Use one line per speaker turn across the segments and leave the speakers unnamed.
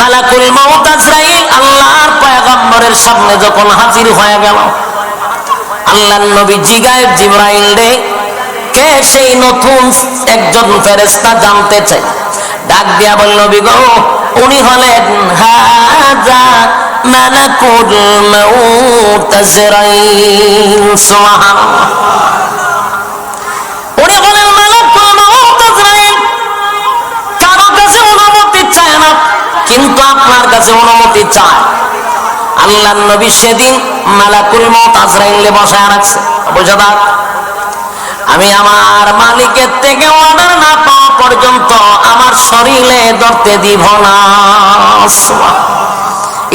মালাকুল মউত আজরাইল, আল্লাহর পয়গম্বরের সামনে যখন হাজির হয়ে গেল, আল্লাহর নবী জিগায়েব জিব্রাইল রে, কে সেই নতুন একজন ফেরেশতা জানতে চাই ডাক দিয়া বলল বিগো উনি হলেন হাজা মালাকুল মউত আজরাইল। সুবহানাল্লাহ। উনি কাছে অনুমতি চায়। আল্লাহ নবী সেদিন মালাকুল মত আজরাইলে বসায় রাখছে। বুঝা আমি আমার মালিকের থেকে অর্ডার না পাওয়া পর্যন্ত আমার শরীরে ধরতে দিব না।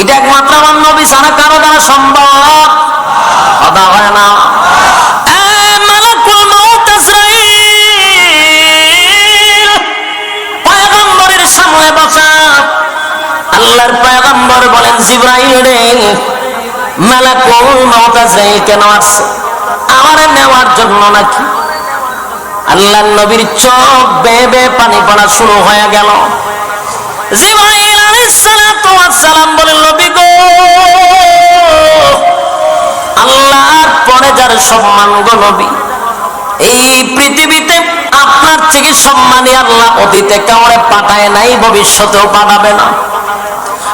এটা একমাত্র আমার নবী ছাড়া কারও দ্বারা সম্ভব কথা হয় না। আল্লাহর পয়গম্বর বলেন, জিব্রাইল রে, মালাকুল মউত আজরাইল কেন আসছে আমার নেওয়ার জন্য নাকি? আল্লাহর নবীর চোখ বেয়ে পানি পড়া শুরু হয়ে গেল। জিব্রাইল আলাইহিস সালাতু ওয়াস সালাম বলেন, নবী গো, আল্লাহর পরে যার সম্মান গো নবী, এই পৃথিবীতে আপনার থেকে সম্মানী আল্লাহ অতীতে কাউরে পাঠায় নাই, ভবিষ্যতেও পাঠাবে না।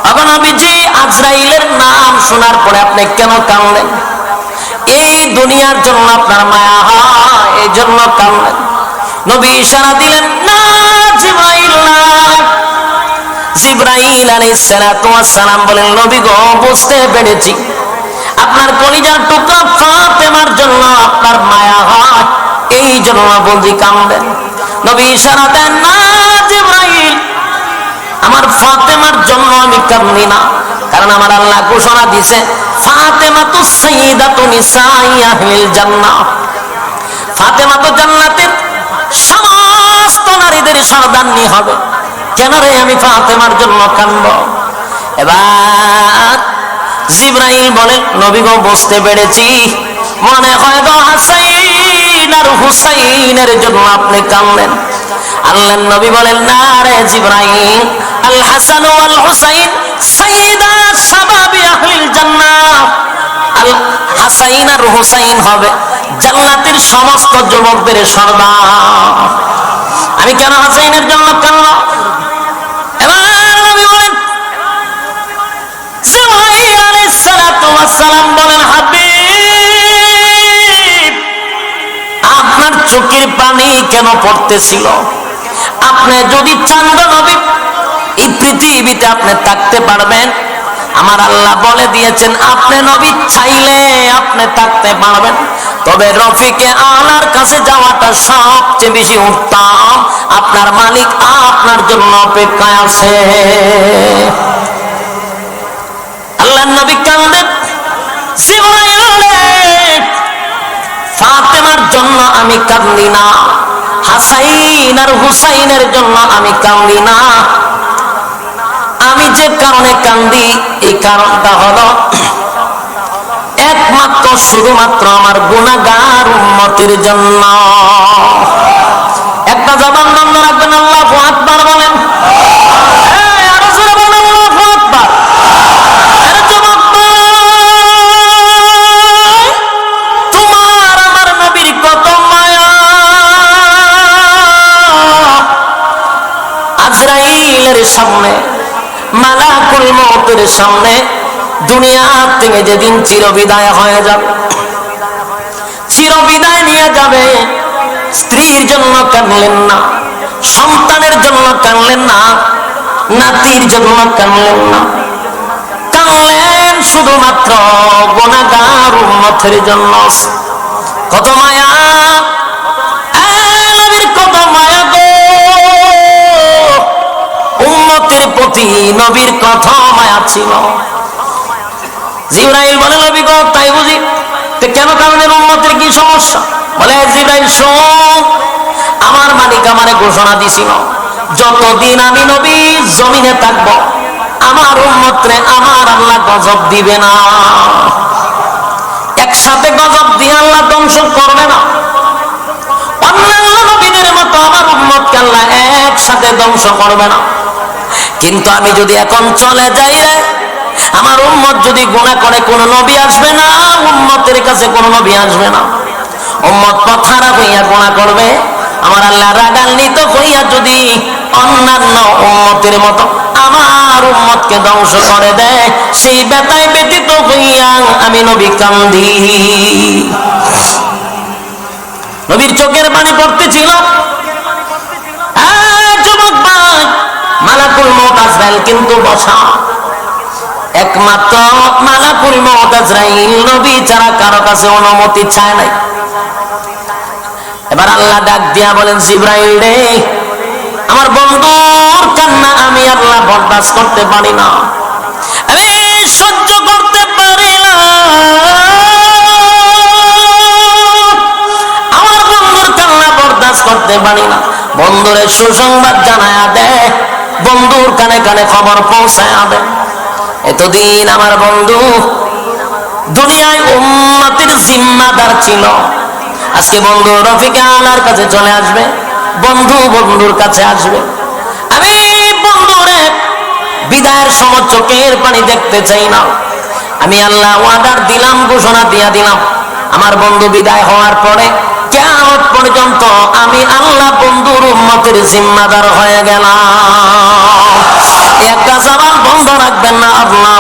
এখন নবীজি আজরাইলের নাম শোনার পরে আপনি কেন কানলেন এই দুনিয়ার জন্য আপনার মায়া হয়, এই জন্য কানলেন নবী ইশারা দিলেন, না, জিব্রাইল সালাম বলেন, নবী বুঝতে পেরেছি। আপনার কলিজার টুকরা জন্য আপনার মায়া হয়, এই জন্য বলছি কামবেন নবী ইশারা দেন, না, জিব্রাইল। আমার ফাতেমার জন্য আমি কামনি না, কারণ আমার আল্লাহ ঘোষণা দিছে ফাতেমা তো নিসাই আহলিল জান্নাহ। ফাতেমা তো জান্নাতের সমস্ত নারীদের সর্দান্নি হবে। কেন রে আমি ফাতেমার জন্য কান্দ? এবার জিব্রাইল বলেন নবী গো, বুঝতে পেরেছি। মনে হয় গো, হাসাইন আর হুসাইনের জন্য আপনি কামলেন আল্লাহ নবী বলেন, না রে জিব্রাইল আল হাসান ওয়াল হুসাইন সাইয়্যিদা শাবাবি হাসাইন আর হবে জান্নাতের সমস্ত যুবকদের সর্দার। আমি কেন হাসাইনের জন্য এবার নবী বলেন সালাম বলেন, হাবিব, আপনার চোখের পানি কেন পড়তেছিল? আপনি যদি চান গো নবী এই পৃথিবীতে আপনি থাকতে পারবেন। আমার আল্লাহ বলে দিয়েছেন, আপনি নবী চাইলে আপনি থাকতে পারবেন। তবে রফিকে আলার কাছে যাওয়াটা সবচেয়ে বেশি উত্তম। আপনার মালিক আপনার জন্য অপেক্ষায় আছে। আল্লাহ নবী কান্দেন ফাতেমার জন্য আমি কান্দি না, হাসাইন আর হুসাইনের জন্য আমি কান্দি না। আমি যে কারণে কান্দি, এই কারণটা হলো, একমাত্র শুধুমাত্র আমার গুণাগার উন্নতির জন্য। একটা জবান বন্ধ রাখবেন সামনে দুনিয়া থেকে যেদিন চিরবিদায় হয়ে যাবে। চিরবিদায় নিয়ে যাবে। স্ত্রীর জন্য কানলেন না, সন্তানের জন্য কানলেন না, নাতির জন্য কানলেন না। কানলেন শুধুমাত্র গোনাগার উন্মতের জন্য। কত মায়া ছিল। জিব্রাইল বলে, নবী গো, তাই বুঝি? তো কেন কারণে উম্মতের কি সমস্যা? বলে জিব্রাইল, শোন, আমার মালিক আমারে ঘোষণা দিছিল, যতদিন আমি নবী, জমিনে থাকব, আমার উম্মতরে আমার আল্লাহ গজব দিবে না। একসাথে গজব দিয়ে আল্লাহ ধ্বংস করবে না। অন্যান্য নবীদের মতো আমার উম্মতকে আল্লাহ একসাথে ধ্বংস করবে না। কিন্তু আমি যদি এখন চলে যাই রে, আমার উম্মত যদি গুণা করে, কোন নবী আসবে না, উম্মতের কাছে কোন নবী আসবে না। উম্মত পথারা হইয়া গুণা করবে, আমার আল্লাহ রাগান্বিত হইয়া যদি অন্যান্য উম্মতের মতো আমার উম্মতকে ধ্বংস করে দেয়, সেই বেতায় ব্যতীত হইয়া আমি নবী কান্দি। নবীর চোখের পানি পড়তেছিল। আজরাইল কিন্তু বসা। একমাত্র মালাকুল মত আজরাইল নবী ছাড়া কারও কাছে অনুমতি চায় নাই। এবার আল্লাহ ডাক দিয়া বলেন, জিব্রাইল রে, আমার বন্ধুর কান্না আমি আল্লাহ বরদাস্ত করতে পারি না। আমি সহ্য করতে পারি না। আমার বন্ধুর কান্না বরদাস্ত করতে পারি না। বন্ধুরে সুসংবাদ জানায়া দে বন্ধুর কানে কানে খবর পৌঁছায় দে এতদিন আমার বন্ধু দুনিয়ায় উম্মতের জিম্মাদার ছিল। আজকে বন্ধু রফিকা আলার কাছে চলে আসবে, বন্ধু বন্ধুর কাছে আসবে। আমি বন্ধুরে বিদায়ের সময় চোখের পানি দেখতে চাই না। আমি আল্লাহ ওয়াদার দিলাম, ঘোষণা দিয়া দিলাম। আমার বন্ধু বিদায় হওয়ার পরে কেমন পর্যন্ত আমি আল্লাহ বন্ধুর উম্মতের জিম্মাদার হয়ে গেলাম। একটা জবান বন্ধ রাখবেন না, আল্লাহ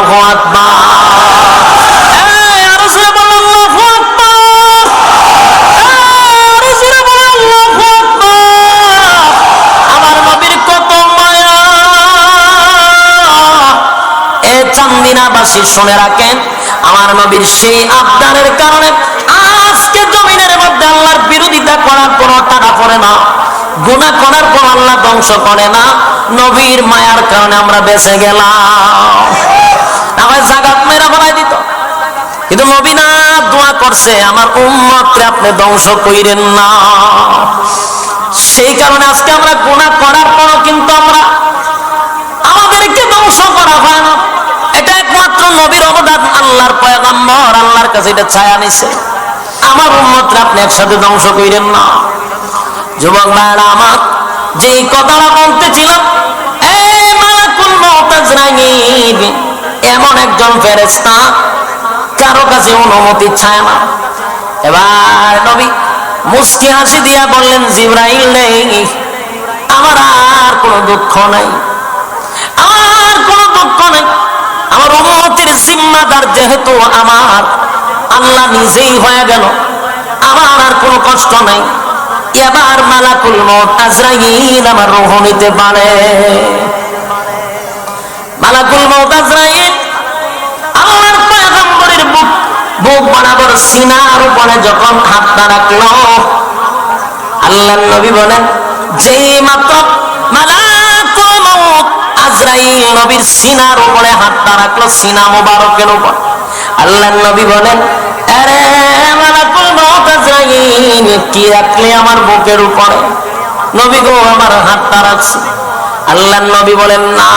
চান্দিনাবাসী, শুনে রাখেন, আমার নবীর সেই আবদারের কারণে করার কোনো টাকা পড়ে না গুণা করার পর আল্লাহ ধ্বংস করে না, নবীর মায়ার কারণে আমরা বেঁচে গেলাম। জাগাত মেরা বলাই দিত। কিন্তু নবী না দোয়া করছে, আমার উম্মতরে আপনি ধ্বংস কইরেন না। সেই কারণে আজকে আমরা গুণা করার পরও কিন্তু আমরা আমাদেরকে ধ্বংস করা হয় না। এটা একমাত্র নবীর অবদান, আল্লাহর পয়গাম্বর আল্লাহর কাছে এটা ছায়া নিছে। আমার উম্মতরা আপনি একসাথে ধ্বংস কইরেন না। যুবক ভাইরা আমার, যেই কথাটা বলতেছিলাম এমন একজন ফেরেশতা কারও কাছে অনুমতি চায় না। এবার নবী মুস্কি হাসি দিয়া বললেন, জিব্রাইল নেই, আমার আর কোনো দুঃখ নাই, আমার কোনো দুঃখ নেই। আমার উম্মতের জিম্মাদার যেহেতু আমার আল্লাহ নিজেই হয়ে গেল। আমার আর কোনো কষ্ট নাই। এবার মালাকুল মত আজরাইল আমার রোহ নিতে পারে। মালাকুল মত আজরাইল পয়গম্বরের বুক বুক বরাবর সিনার উপরে যখন হাতটা রাখল, আল্লাহ নবী বলেন যে মাত্র মালাকুল মউত আজরাইল নবীর সিনার উপরে হাতটা রাখল, সিনা মোবারকের উপর। আল্লাহ নবী বলেন কি রাখলে আমার বুকের উপরে। নবী গো, আমার বলেন, না,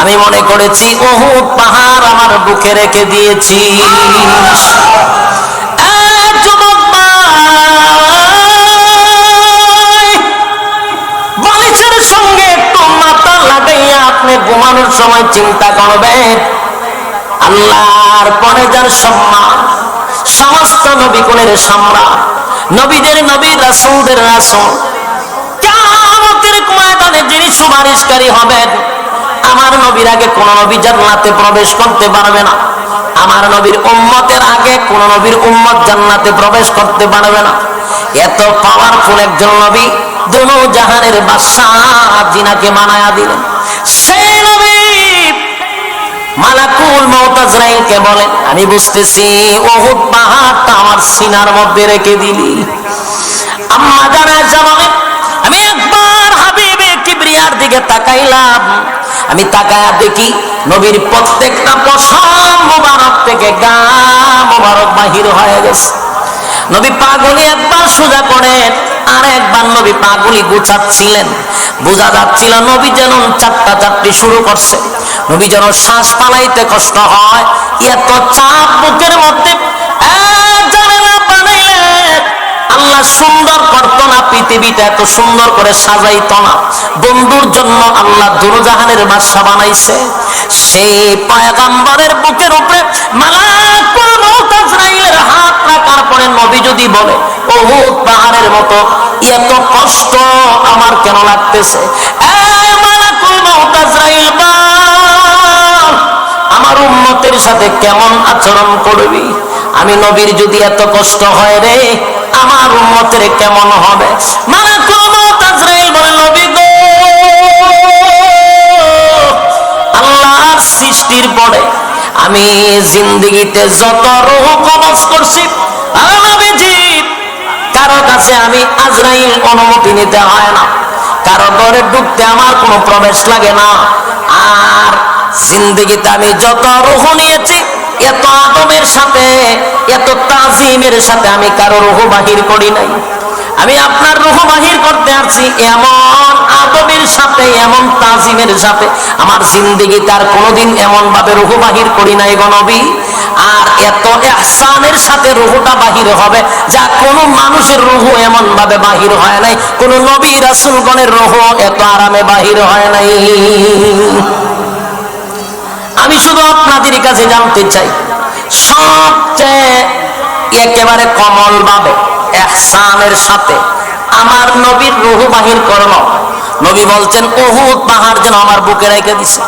আমি মনে করেছি ওহুদ পাহাড় আমার বুকে রেখে দিয়েছি। সঙ্গে একটু মাথা লাগাইয়া আপনি ঘুমানোর সময় চিন্তা করবেন। আল্লাহর পরে যার সম্মান, সমস্ত নবী কোলের সম্রাট, নবীদের নবী, রাসূলদের রাসূল। কিয়ামতের ময়দানে যিনি সুপারিশকারী হবেন, আমার নবীর আগে কোন নবী জান্নাতে প্রবেশ করতে পারবে না। আমার নবীর উম্মতের আগে কোন নবীর উম্মত জান্নাতে প্রবেশ করতে পারবে না। এত পাওয়ারফুল একজন নবী, দুনো জাহানের বাদশাহ জিনাকে মানায়া দিলেন। নবী মালাকুল মৌতাজরাইলকে বলেন আমি বুঝতেছি ওহুদ পাহাড়টা আমার সিনার মধ্যে রেখে দিলি। আম্মা জানা বলে, আমি একবার হাবিবে কিবরিয়ার দিকে তাকাইলাম। আমি তাকায়া দেখি নবীর প্রত্যেকটা পশম মোবারক থেকে গা মোবারক বাহির হয়ে গেছে। নবী পাগলি একবার সোজা করেন আর একবার নবী পাগলি গুছাচ্ছিলেন বোঝা যাচ্ছিল নবী যেন চারটা চারটি শুরু করছে। নবী যেন শ্বাস পালাইতে কষ্ট হয়। এত চাপ বুকের মধ্যে আল্লাহ সুন্দর করতো না, পৃথিবীটা এত সুন্দর করে সাজাইতো না। বন্ধুর জন্য আল্লাহ দুরজাহানের বাদশা বানাইছে। সেই পয়গাম্বরের বুকের উপরে মালাকুল মউত আজরাইলের হাত রাখার পরে নবী যদি বলে, ওহুদ পাহাড়ের মতো। এত কষ্ট আমার কেন লাগতেছে? আমার উম্মতের সাথে কেমন আচরণ করবি? আমি নবীর যদি এত কষ্ট হয় রে, আমার উম্মতের কেমন হবে? গো, আল্লাহর সৃষ্টির পরে আমি জিন্দগিতে যত রোহ কবজ করছি কারও কাছে আমি আজরাইল অনুমতি নিতে হয় না। কারও ঘরে ঢুকতে আমার কোনো প্রবেশ লাগে না। আর জিন্দগিতে আমি যত রুহ নিয়েছি, এত আদমের সাথে, এত তাজিমের সাথে আমি কারও রুহ বাহির করি নাই। আমি আপনার রুহ বাহির করতে আসছি, এমন আদবের সাথে, এমন তাজিমের সাথে। আমার জিন্দগিতে আর কোনোদিন এমন ভাবে রুহ বাহির করি নাই গণবী আর এত এহসানের সাথে রুহুটা বাহির হবে যা কোনো মানুষের রুহু এমন ভাবে বাহির হয় নাই, কোন নবী রাসুলগণের রুহু এত আরামে বাহির হয় নাই। আমি শুধু আপনাদের কাছে জানতে চাই, সবচেয়ে একেবারে কমল ভাবে এহসানের সাথে আমার নবীর রুহু বাহির করল নবী বলছেন উহুদ পাহাড় যেন আমার বুকে রেখে দিছে।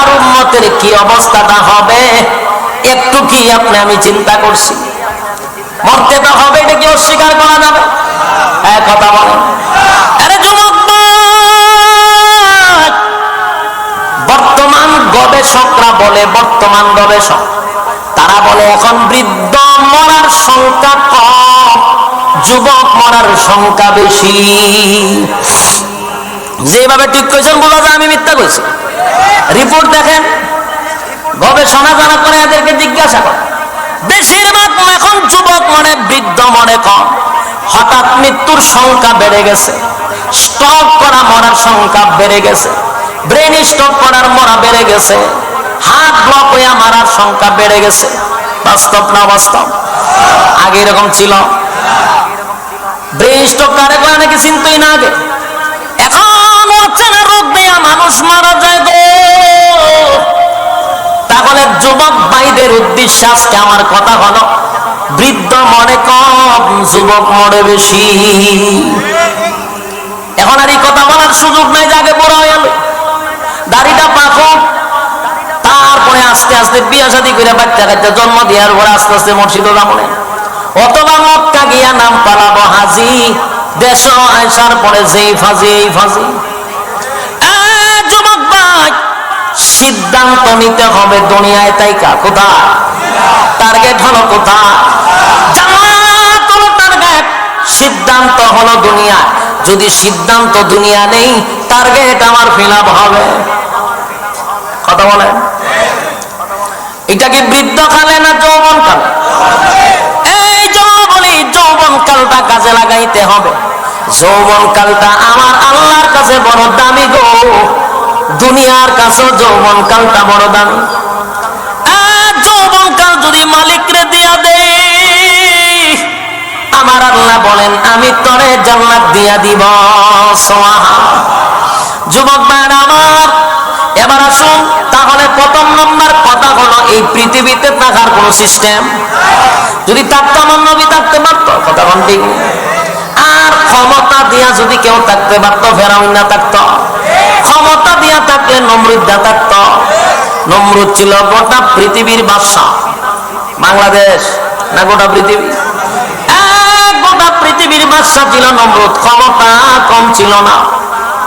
গুণাগার উম্মতের কি অবস্থাটা হবে? একটু কি আপনি আমি চিন্তা করছি। মরতে তো হবে, এটা কি অস্বীকার করা যাবে? এক কথা বলেন। বর্তমান গবেষকরা বলে, বর্তমান গবেষক, তারা বলে এখন বৃদ্ধ মরার সংখ্যা কম, যুবক মরার সংখ্যা বেশি। যেভাবে ঠিক করেছেন, বোঝা যায় আমি মিথ্যা কইছি রিপোর্ট দেখেন। গবেষণা যারা করে এদেরকে জিজ্ঞাসা করে বেশিরভাগ এখন যুবক মনে, বৃদ্ধ মনে কম। হঠাৎ মৃত্যুর সংখ্যা বেড়ে গেছে। স্টক করা মরার সংখ্যা বেড়ে গেছে। ব্রেন স্টক করার মরা বেড়ে গেছে। হাত ব্লক হয়ে মারার সংখ্যা বেড়ে গেছে। বাস্তব না বাস্তব আগে এরকম ছিল। ব্রেন স্টক কারে করে নাকি চিনতই না আগে? না দেয়া মানুষ মারা যায় গো। তাহলে যুবক ভাইদের উদ্দেশ্যে আজকে আমার কথা হলো, বৃদ্ধ মনে কম, যুবক মরে বেশি। এখন আর এই কথা বলার সুযোগ নাই যে আগে বড় হয়ে দাড়িটা পাকো তারপরে আস্তে আস্তে বিয়া শাদী করে বাচ্চা কাচ্চা জন্ম দেওয়ার পরে আস্তে আস্তে মসজিদ মনে অথবা মক্কা গিয়া নাম পালাবো হাজি। দেশ আসার পরে যেই ফাজি, এই ফাজি। সিদ্ধান্ত নিতে হবে দুনিয়ায় তাই কা কোথায় টার্গেট হলো কোথায় টার্গেট, সিদ্ধান্ত হলো দুনিয়া। যদি সিদ্ধান্ত দুনিয়া নেই, টার্গেট আমার ফিল হবে। কথা বলেন? এটা কি বৃদ্ধ কালে না যৌবন কালে? এই যৌবনী যৌবন কালটা কাজে লাগাইতে হবে। যৌবন কালটা আমার আল্লাহর কাছে বড় দামি গো। দুনিয়ার কাছে যৌবন কালটা বড় দামি। যৌবন কাল যদি মালিকরে দিয়া দে, আমার আল্লাহ বলেন, আমি তরে জান্নাত দিয়া দিব। যুবক আমার, এবার আসুন, তাহলে প্রথম নম্বর কথা হলো, এই পৃথিবীতে থাকার কোন সিস্টেম। যদি থাকতো আমার নবী থাকতে পারতো, কথা কোন ঠিক আর ক্ষমতা দিয়া যদি কেউ থাকতে পারতো, ফেরাউন না থাকতো। নমরুদ্দা থাকতো নমরুদ ছিল গোটা পৃথিবীর বাদশা বাংলাদেশ না গোটা পৃথিবী? গোটা পৃথিবীর বাদশা ছিল নমরুদ। ক্ষমতা কম ছিল না।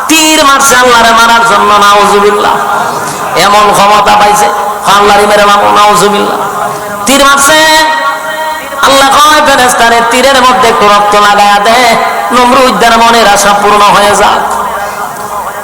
তীর মারছে আল্লাহরে মারার জন্য এমন ক্ষমতা পাইছে আল্লাহরে মেরে মামু নাউজুবিল্লাহ। তীর মারছে। আল্লাহ কয় ফেরেস্তারে তীরের মধ্যে একটু রক্ত লাগায়া দে। নমরুদ্দের মনের আশা পূর্ণ হয়ে যাক।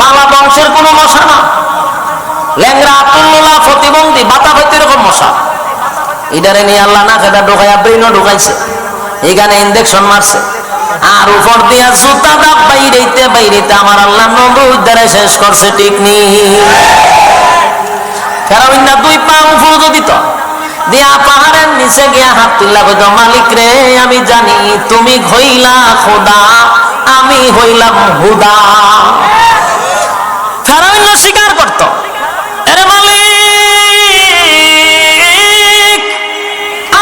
বাংলা বংশের কোনো মশা না। ল্যাংরা আতুল্লা প্রতিবন্ধী বাতা হইতে এরকম মশা। ইডারে নিয়ে আল্লাহ না খেটা ঢোকাইয়া ব্রেনও ঢুকাইছে। এখানে ইঞ্জেকশন মারছে। আর উপর দিয়া জুতা দাগ বাইরেতে বাইরেতে আমার আল্লাহ নবুদ দ্বারা শেষ করছে, ঠিক নি? ফেরাউন দুই পা উপর দিত দিয়া পাহাড়ের নিচে গিয়া হাত তুললা, কইত, মালিক রে, আমি জানি তুমি হইলা খোদা, আমি হইলাম হুদা। ফেরাউন স্বীকার করত।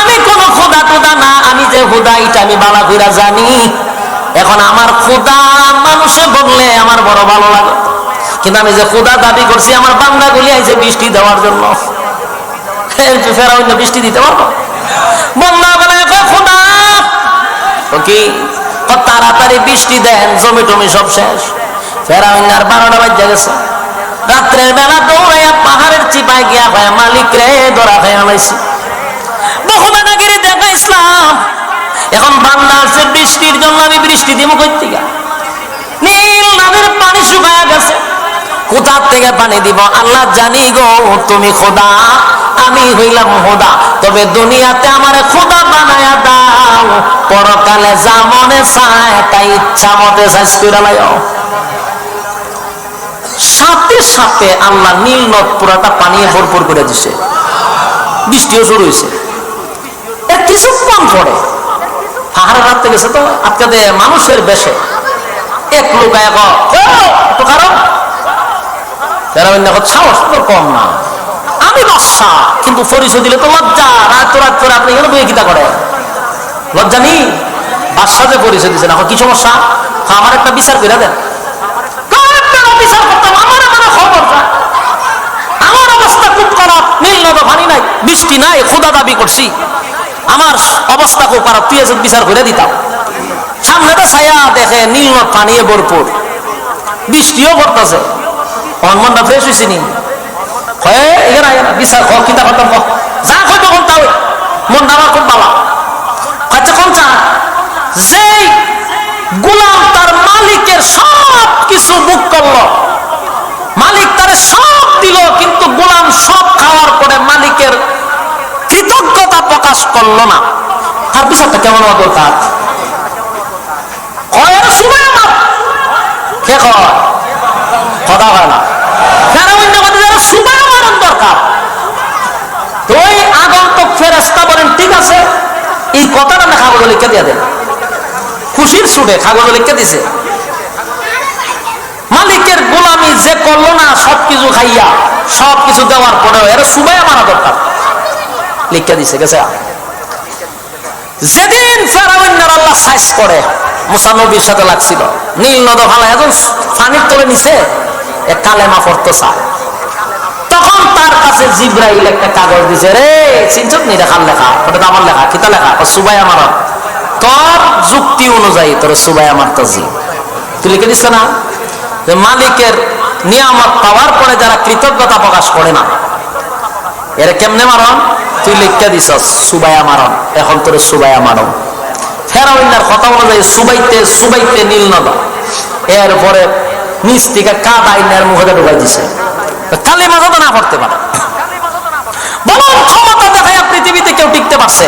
আমি কোন খোদা টোদা না, আমি যে হুদা এটা আমি বালা কইরা জানি। এখন আমার খোদা মানুষে বললে আমার বড় ভালো লাগে। কিন্তু আমি যে খোদা দাবি করছি, আমার বান্দা গুলি আইছে বৃষ্টি দেওয়ার জন্য। ফেরাউন, বৃষ্টি দিতে পারব? বন্যা বলে খোদা কি? তাড়াতাড়ি বৃষ্টি দেন, জমি টমি সব শেষ। ফেরাউন আর বারোটা বাজে গেছে। রাত্রের বেলা দৌড়াইয়া পাহাড়ের চিপায় গিয়া হয় মালিক রে ধরা খাই আনাইছি। বহুদানাগিরি দেখা ইসলাম এখন বান্দা আছে, বৃষ্টির জন্য আমি বৃষ্টি দিব থেকে নীল নদের পানি শুকায় গেছে। কোথা থেকে পানি দিব? আল্লাহ জানি গো, তুমি খোদা, আমি হইলাম খোদা। তবে দুনিয়াতে আমার খোদা বানায়া দাও। পরকালে যা মনে চায়, তাই ইচ্ছা মতে সাইজ করে লাগাও। সাথে সাথে আল্লাহ নীল নদ পুরাটা পানিয়ে ভরপুর করে দিছে। বৃষ্টিও শুরু হয়েছে কিছুক্ষণ পরে পাহাড়ে রাখতে গেছে তো আজকে মানুষের বেশে এক লোক এক কম না। আমি কিন্তু দিলে তো লজ্জা। এখানে কি সমস্যা? হ্যাঁ, আমার একটা বিচার করে দেন। বিচার করতাম, আমার আমার খবর যা। আমার অবস্থা খুব খারাপ, নীল নদ পানি নাই, বৃষ্টি নাই খোদা দাবি করছি। আমার অবস্থা খুব খারাপ, তুই এসে বিচার করে দিতাম। সামনে তো ছায়া দেখে নীল নদ পানিয়ে ভরপুর। বৃষ্টিও পড়তেছে। মনটা ফ্রেশ হয়েছে নি? হয়ে, এখানে বিচার খতম যা হয়তো কোন তাও মনটা আমার খুব ভালো। আচ্ছা যেই গোলাম তার মালিকের সব কিছু বুক করল। মালিক তার সব দিল, কিন্তু গোলাম সব খাওয়ার পরে মালিকের কৃতজ্ঞতা প্রকাশ করল না। তার বিচারটা কেমন দরকার। কয়ের ওই বলেন, ঠিক আছে, এই কথাটা না কাগজে লিখে দিয়ে দেন খুশির সুরে কাগজে লিখে দিছে। মালিকের গোলামি যে করল না, সবকিছু খাইয়া, সবকিছু দেওয়ার পরেও এরা সুবাই মারা দরকার। লিখে দিছে, গেছে? যেদিন ফেরাউন্নার আল্লাহ সাইজ করে মুসানবীর সাথে লাগছিল। নীল নদ ভালো এখন পানির তলে নিছে, এ কালেমা পড়তে চায়। তখন তার কাছে জিব্রাইল একটা কাগজ দিছে, রে চিনছত নি? লেখার লেখা? ওটা তো আমার লেখা, কিতা লেখা? সুবাই আমার তোর যুক্তি অনুযায়ী তোর সুবাই আমার তাজি তুই লিখে দিস না? যে মালিকের নিয়ামত পাওয়ার পরে যারা কৃতজ্ঞতা প্রকাশ করে না, এরা কেমনে মারন তুই লিখতে দিস, সুবাইয়া মারন এখন তোর সুবাইয়া মারন ফেরাউন্নার কথা অনুযায়ী সুবাইতে সুবাইতে নীল নদা। এরপরে নিচ থেকে কাদ আইনার মুখে ঢুকাই দিছে। কালে মাথা তো না পড়তে পারে। বলুন, ক্ষমতা দেখায় পৃথিবীতে কেউ টিকতে পারছে?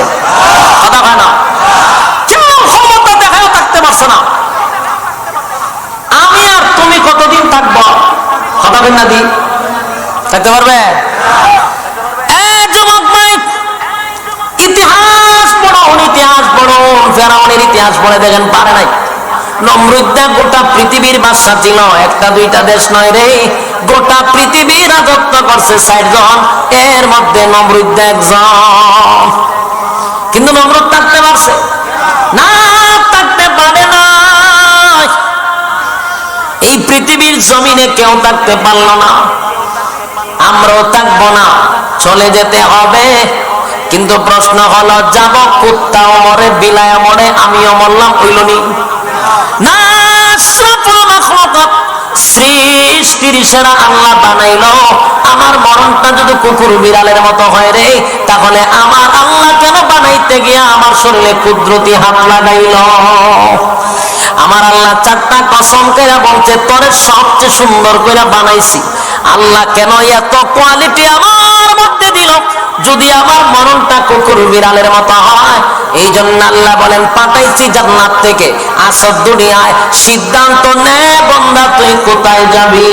কথা হয় না কেউ ক্ষমতা দেখায় থাকতে পারছে না আমি আর তুমি কতদিন থাকব বল না দি। থাকতে পারবে? ইতিহাস পড়ুন ইতিহাস পড়ুন ফেরাউনের ইতিহাস পড়ে দেখেন, পারে নাই। নমরুদ্দা গোটা পৃথিবীর বাদশা ছিল, একটা দুইটা দেশ নয় রে। গোটা পৃথিবী রাজত্ব করছে ষাট জন এর মধ্যে নমরুদ্দা একজন। কিন্তু নমরুদ থাকতে পারছে। এই পৃথিবীর জমিনে কেউ থাকতে পারল না। আমরাও থাকব না। চলে যেতে হবে। কিন্তু প্রশ্ন হলো, যাব কুত্তা অমরে বিলায় অমরে, আমিও মরলাম হইলনি না? সৃষ্টির সেরা আল্লাহ বানাইলো। আমার মরণটা যদি কুকুর বিড়ালের মতো হয় রে, তাহলে আমার আল্লাহ কেন বানাইতে গিয়া আমার শরীরে কুদরতি হাত লাগাইল? আমার আল্লাহ চারটা কসম করে বলছে, তোরে সবচেয়ে সুন্দর করে বানাইছি। আল্লাহ কেন এত কোয়ালিটি আমার মধ্যে দিল? যদি আমার মরণটা কুকুর বিড়ালের মতো হয় এই জন্য আল্লাহ বলেন, পাঠাইছি জান্নাত থেকে, আসর দুনিয়ায় সিদ্ধান্ত নে বন্ধা তুই কোথায় যাবি?